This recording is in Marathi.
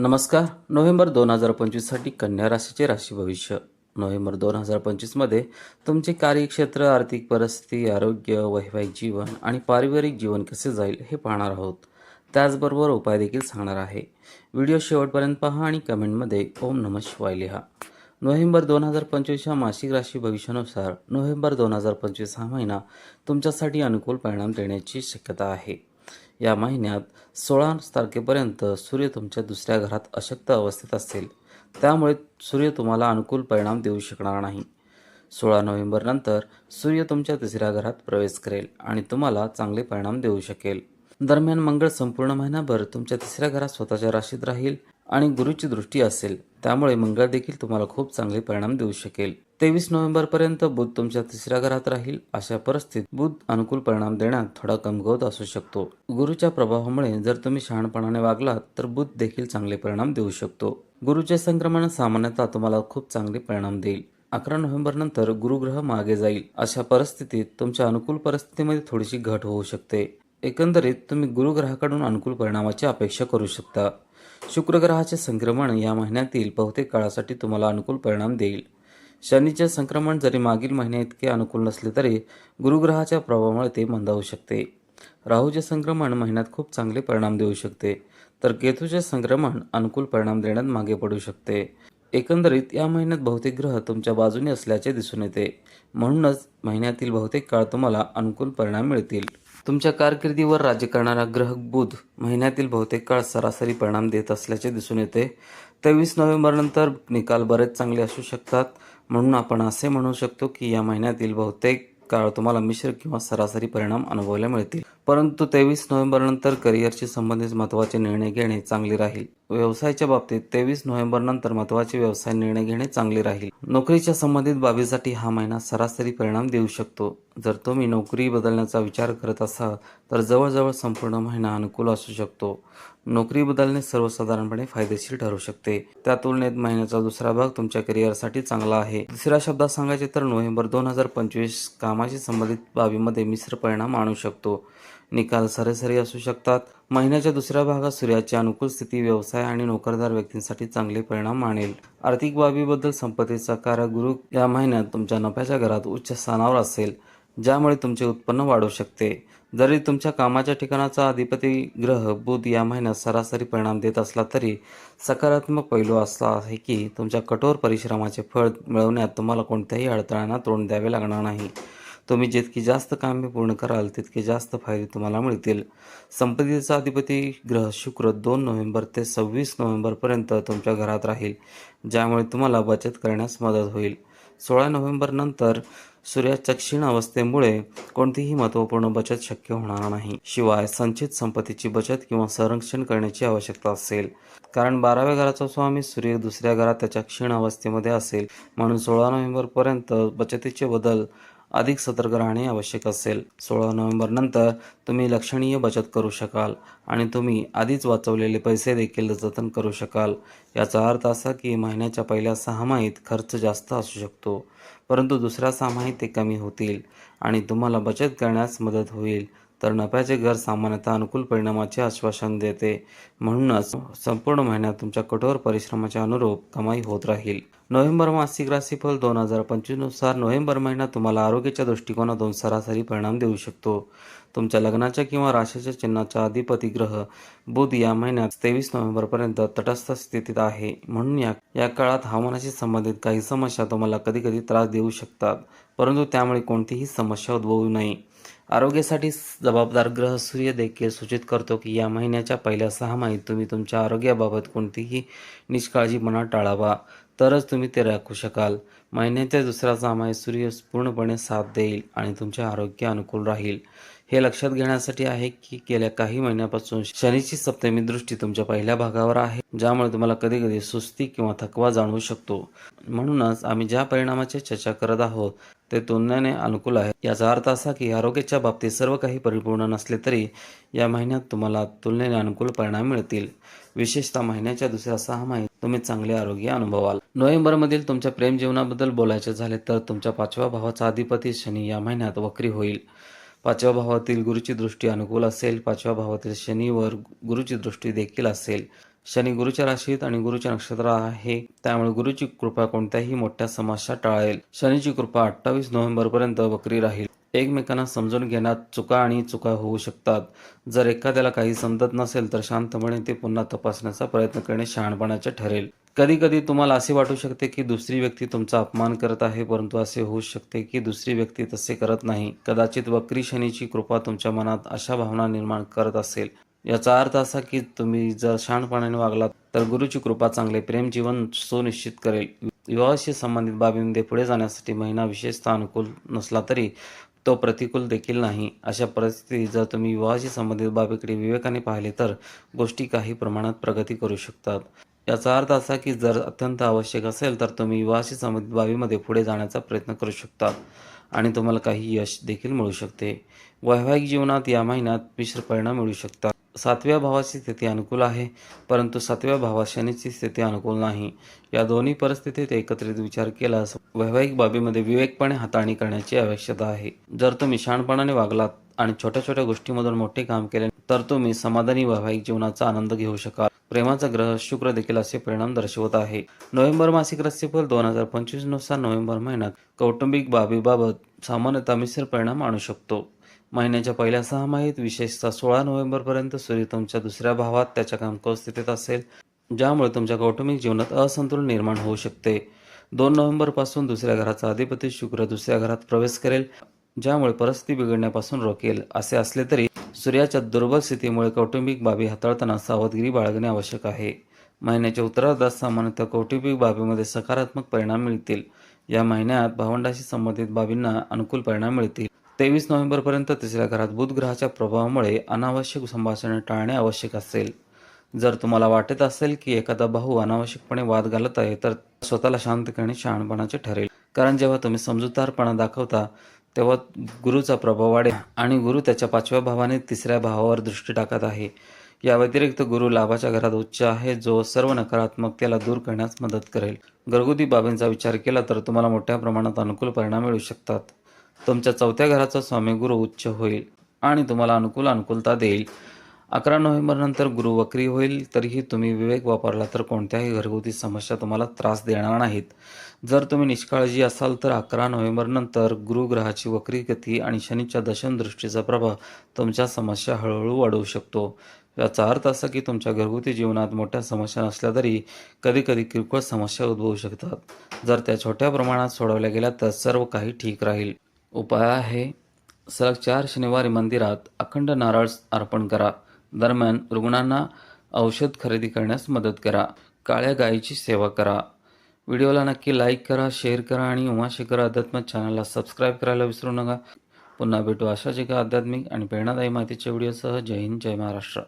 नमस्कार. नोव्हेंबर दोन हजार पंचवीससाठी कन्या राशीचे राशी भविष्य. नोव्हेंबर दोन हजार पंचवीसमध्ये तुमचे कार्यक्षेत्र आर्थिक परिस्थिती आरोग्य वैवाहिक जीवन आणि पारिवारिक जीवन कसे जाईल हे पाहणार आहोत. त्याचबरोबर उपाय देखील सांगणार आहे. व्हिडिओ शेवटपर्यंत पहा आणि कमेंटमध्ये ओम नम शिवाय लिहा. नोव्हेंबर दोन हजार पंचवीसच्या मासिक राशी भविष्यानुसार नोव्हेंबर दोन हजार पंचवीस हा महिना तुमच्यासाठी अनुकूल परिणाम देण्याची शक्यता आहे. या महिन्यात सोळा तारखेपर्यंत सूर्य तुमच्या दुसऱ्या घरात अशक्त अवस्थेत असेल. त्यामुळे सूर्य तुम्हाला अनुकूल परिणाम देऊ शकणार नाही. सोळा नोव्हेंबरनंतर सूर्य तुमच्या तिसऱ्या घरात प्रवेश करेल आणि तुम्हाला चांगले परिणाम देऊ शकेल. दरम्यान मंगळ संपूर्ण महिनाभर तुमच्या तिसऱ्या घरात स्वतःच्या राशीत राहील. आणि गुरुची दृष्टी असेल त्यामुळे मंगळ देखील तुम्हाला खूप चांगले परिणाम देऊ शकेल. तेवीस नोव्हेंबर पर्यंत बुध तुमच्या तिसऱ्या घरात राहील अशा परिस्थितीत बुध अनुकूल परिणाम देण्यात थोडा कमगवत असू शकतो. गुरुच्या प्रभावामुळे जर तुम्ही शहाणपणाने वागलात तर बुध देखील चांगले परिणाम देऊ शकतो. गुरुचे संक्रमण सामान्यतः तुम्हाला खूप चांगले परिणाम देईल. अकरा नोव्हेंबर नंतर गुरुग्रह मागे जाईल. अशा परिस्थितीत तुमच्या अनुकूल परिस्थितीमध्ये थोडीशी घट होऊ शकते. एकंदरीत तुम्ही गुरुग्रहाकडून अनुकूल परिणामाची अपेक्षा करू शकता. शुक्रग्रहाचे संक्रमण या महिन्यातील बहुतेक काळासाठी तुम्हाला अनुकूल परिणाम देईल. शनीचे संक्रमण जरी मागील महिन्या इतके अनुकूल नसले तरी गुरुग्रहाच्या प्रभावामुळे ते मंदावू शकते. राहूचे संक्रमण महिन्यात खूप चांगले परिणाम देऊ शकते. तर केतूचे संक्रमण अनुकूल परिणाम देण्यात मागे पडू शकते. एकंदरीत या महिन्यात बहुतेक ग्रह तुमच्या बाजूने असल्याचे दिसून येते. म्हणूनच महिन्यातील बहुतेक काळ तुम्हाला अनुकूल परिणाम मिळतील. तुमच्या कारकिर्दीवर राज्य करणारा ग्रह बुध महिन्यातील बहुतेक काळ सरासरी परिणाम देत असल्याचे दिसून येते. तेवीस नोव्हेंबरनंतर निकाल बरेच चांगले असू शकतात. म्हणून आपण असे म्हणू शकतो की या महिन्यातील बहुतेक काळ तुम्हाला मिश्र किंवा सरासरी परिणाम अनुभवायला मिळतील. परंतु तेवीस नोव्हेंबरनंतर करिअरशी संबंधित महत्त्वाचे निर्णय घेणे चांगले राहील. व्यवसायाच्या बाबतीत तेवीस नोव्हेंबरनंतर महत्त्वाचे व्यवसाय निर्णय घेणे चांगले राहील. नोकरीच्या संबंधित बाबीसाठी हा महिना सरासरी परिणाम देऊ शकतो. जर तुम्ही नोकरी बदलण्याचा विचार करत असाल तर जवळजवळ संपूर्ण महिना अनुकूल असू शकतो. नोकरी बदलणे सर्वसाधारणपणे फायदेशीर ठरू शकते. त्या तुलनेत महिन्याचा दुसरा भाग तुमच्या करिअरसाठी चांगला आहे. दुसऱ्या शब्दात सांगायचे तर नोव्हेंबर दोन हजार पंचवीस कामाशी संबंधित बाबीमध्ये मिश्र परिणाम आणू शकतो. निकाल सरासरी असू शकतात. महिन्याच्या दुसऱ्या भागात सूर्याची अनुकूल स्थिती व्यवसाय आणि नोकरदार व्यक्तींसाठी चांगले परिणाम आणेल. आर्थिक बाबीबद्दल संपत्तीचा कार्य गुरु या महिन्यात तुमच्या नफ्याच्या घरात उच्च स्थानावर असेल. ज्यामुळे तुमचे उत्पन्न वाढू शकते. जरी तुमच्या कामाच्या ठिकाणाचा अधिपती ग्रह बुध या महिन्यात सरासरी परिणाम देत असला तरी सकारात्मक पैलू असला आहे की तुमच्या कठोर परिश्रमाचे फळ मिळवण्यात तुम्हाला कोणत्याही अडथळ्यांना तोंड द्यावे लागणार नाही. तुम्ही जितकी जास्त कामे पूर्ण कराल तितके जास्त फायदे तुम्हाला मिळतील. संपत्तीचा अधिपती ग्रह शुक्र दोन नोव्हेंबर ते सव्वीस नोव्हेंबरपर्यंत तुमच्या घरात राहील ज्यामुळे तुम्हाला बचत करण्यास मदत होईल. सोळा नोव्हेंबरनंतर सूर्याच्या क्षीण अवस्थेमुळे कोणतीही महत्त्वपूर्ण बचत शक्य होणार नाही. शिवाय संचित संपत्तीची बचत किंवा संरक्षण करण्याची आवश्यकता असेल. कारण बाराव्या घराचा स्वामी सूर्य दुसऱ्या घरात त्याच्या क्षीण अवस्थेमध्ये असेल. म्हणून सोळा नोव्हेंबरपर्यंत बचतीचे बदल अधिक सतर्क राहणे आवश्यक असेल. सोळा नोव्हेंबरनंतर तुम्ही लक्षणीय बचत करू शकाल आणि तुम्ही आधीच वाचवलेले पैसे देखील जतन करू शकाल. याचा अर्थ असा की महिन्याच्या पहिल्या सहामाहीत खर्च जास्त असू शकतो परंतु दुसऱ्या सहामाहीत ते कमी होतील आणि तुम्हाला बचत करण्यास मदत होईल. तर नफ्याचे घर सामान्यतः अनुकूल परिणामाचे आश्वासन देते. म्हणूनच संपूर्ण महिन्यात तुमच्या कठोर परिश्रमाच्या अनुरूप कमाई होत राहील. नोव्हेंबर मासिक राशीफल दोन हजार पंचवीसनुसार नोव्हेंबर महिना तुम्हाला आरोग्याच्या दृष्टिकोनातून सरासरी परिणाम देऊ शकतो. तुमच्या लग्नाच्या किंवा राशीच्या चिन्हाचा अधिपती ग्रह बुध या महिन्यात तेवीस नोव्हेंबरपर्यंत तटस्थ स्थितीत आहे. म्हणून या या काळात हवामानाशी संबंधित काही समस्या तुम्हाला कधीकधी त्रास देऊ शकतात. परंतु त्यामुळे कोणतीही समस्या उद्भवू नये. आरोग्यासाठी जबाबदार ग्रह सूर्य देखील सूचित करतो की या महिन्याच्या पहिल्या सहा माहीत तुम्ही तुमच्या आरोग्याबाबत कोणतीही निष्काळजीपणा टाळावा. तरच तुम्ही ते राखू शकाल. महिन्याच्या दुसऱ्या सहामाहीत सूर्य पूर्णपणे साथ देईल आणि तुमचे आरोग्य अनुकूल राहील. हे लक्षात घेण्यासाठी आहे की गेल्या काही महिन्यापासून शनीची सप्तमी दृष्टी तुमच्या पहिल्या भागावर आहे ज्यामुळे तुम्हाला कधी कधी सुस्ती किंवा थकवा जाणवू शकतो. म्हणूनच आम्ही ज्या परिणामाची चर्चा करत आहोत ते तुलनेने अनुकूल आहे. याचा अर्थ असा की आरोग्याच्या बाबतीत सर्व काही परिपूर्ण नसले तरी या महिन्यात तुम्हाला तुलनेने अनुकूल परिणाम मिळतील. विशेषतः महिन्याच्या दुसऱ्या सहा महिन्यात तुम्ही चांगले आरोग्य अनुभवाल. नोव्हेंबरमधील तुमच्या प्रेम जीवनाबद्दल बोलायचे झाले तर तुमच्या पाचव्या भावाचा अधिपती शनी या महिन्यात वक्री होईल. पाचव्या भावातील गुरुची दृष्टी अनुकूल असेल. पाचव्या भावातील शनीवर गुरुची दृष्टी देखील असेल. शनी गुरुच्या राशीत आणि गुरुचे नक्षत्र आहे. त्यामुळे गुरुची कृपा कोणत्याही मोठ्या समस्या टाळेल. शनीची कृपा अठ्ठावीस नोव्हेंबर पर्यंत वक्री राहील. एकमेकांना समजून घेण्यात चुका आणि चुका होऊ शकतात. जर एखाद्याला काही समजत नसेल तर शांतपणे ते पुन्हा तपासण्याचा प्रयत्न करणे शहाणपणाचे ठरेल. कधी कधी तुम्हाला असे वाटू शकते की दुसरी व्यक्ती तुमचा अपमान करत आहे परंतु असे होऊ शकते की दुसरी व्यक्ती तसे करत नाही. कदाचित वक्री शनीची कृपा तुमच्या मनात अशा भावना निर्माण करत असेल. याचा अर्थ असा की तुम्ही जर शहाणपणाने वागलात तर गुरुची कृपा चांगले प्रेम जीवन सुनिश्चित करेल. विवाहाशी संबंधित बाबींमध्ये पुढे जाण्यासाठी महिना विशेषतः अनुकूल नसला तरी तो प्रतिकूल देखील नाही. अशा परिस्थितीत जर तुम्ही विवाहाशी संबंधित बाबीकडे विवेकाने पाहिले तर गोष्टी काही प्रमाणात प्रगती करू शकतात. याचा अर्थ असा की जर अत्यंत आवश्यक असेल तर तुम्ही विवाहाशी संबंधित बाबीमध्ये पुढे जाण्याचा प्रयत्न करू शकता आणि तुम्हाला काही यश देखील मिळू शकते. वैवाहिक जीवनात या महिन्यात मिश्र परिणाम मिळू शकतात. सातव्या भावाची स्थिती अनुकूल आहे परंतु सातव्या भावात शनीची स्थिती अनुकूल नाही. या दोन्ही परिस्थितीत एकत्रित विचार केल्यास वैवाहिक बाबीमध्ये विवेकपणे हाताळणी करण्याची आवश्यकता आहे. जर तुम्ही शहाणपणाने वागलात आणि छोट्या छोट्या गोष्टीमधून मोठे काम केले तर तुम्ही समाधानी वैवाहिक जीवनाचा आनंद घेऊ शकाल. प्रेमाचा ग्रह शुक्र देखील असे परिणाम दर्शवत आहे. नोव्हेंबर मासिक रस्तेफल दोन हजार पंचवीसनुसार नोव्हेंबर महिन्यात कौटुंबिक बाबीबाबत सामान्यतः मिश्र परिणाम आणू शकतो. महिन्याच्या पहिल्या सहामाहीत विशेषतः सोळा नोव्हेंबरपर्यंत सूर्य तुमच्या दुसऱ्या भावात त्याच्या कमकुवत स्थितीत असेल ज्यामुळे तुमच्या कौटुंबिक जीवनात असंतुलन निर्माण होऊ शकते. दोन नोव्हेंबरपासून दुसऱ्या घराचा अधिपती शुक्र दुसऱ्या घरात प्रवेश करेल ज्यामुळे परिस्थिती बिघडण्यापासून रोकेल असे असले तरी सूर्याच्या दुर्बल स्थितीमुळे कौटुंबिक बाबी हाताळताना सावधगिरी बाळगणे आवश्यक आहे. महिन्याच्या उत्तरार्धात सामान्यतः कौटुंबिक बाबीमध्ये सकारात्मक परिणाम मिळतील. या महिन्यात भावंडाशी संबंधित बाबींना अनुकूल परिणाम मिळतील. तेवीस नोव्हेंबरपर्यंत तिसऱ्या घरात बुधग्रहाच्या प्रभावामुळे अनावश्यक संभाषणे टाळणे आवश्यक असेल. जर तुम्हाला वाटत असेल की एखादा भाऊ अनावश्यकपणे वाद घालत आहे तर स्वतःला शांत करणे शहाणपणाचे ठरेल. कारण जेव्हा तुम्ही समजूतदारपणा दाखवता तेव्हा गुरुचा प्रभाव वाढेल आणि गुरु त्याच्या पाचव्या भावाने तिसऱ्या भावावर दृष्टी टाकत आहे. या व्यतिरिक्त गुरु लाभाच्या घरात उच्च आहे जो सर्व नकारात्मकतेला दूर करण्यास मदत करेल. घरगुती बाबींचा विचार केला तर तुम्हाला मोठ्या प्रमाणात अनुकूल परिणाम मिळू शकतात. तुमच्या चौथ्या घराचा स्वामी गुरु उच्च होईल आणि तुम्हाला अनुकूल अनुकूलता देईल. अकरा नोव्हेंबर नंतर गुरु वक्री होईल तरीही तुम्ही विवेक वापरला तर कोणत्याही घरगुती समस्या तुम्हाला त्रास देणार नाहीत. जर तुम्ही निष्काळजी असाल तर अकरा नोव्हेंबर नंतर गुरुग्रहाची वक्री गती आणि शनीच्या दशम दृष्टीचा प्रभाव तुमच्या समस्या हळूहळू वाढवू शकतो. याचा अर्थ असा की तुमच्या घरगुती जीवनात मोठ्या समस्या नसल्या तरी कधीकधी किरकोळ समस्या उद्भवू शकतात. जर त्या छोट्या प्रमाणात सोडवल्या गेल्या तर सर्व काही ठीक राहील. उपाय आहे सलग चार शनिवारी मंदिरात अखंड नारळ अर्पण करा दरम्यान रुग्णांना औषध खरेदी करण्यास मदत करा काळ्या गायीची सेवा करा व्हिडिओला नक्की लाईक करा शेअर करा आणि उमाशेखर अध्यात्मक चॅनलला सबस्क्राईब करायला विसरू नका पुन्हा भेटू अशाच एका आध्यात्मिक आणि प्रेरणादायी माहितीच्या व्हिडिओसह जय हिंद जय महाराष्ट्र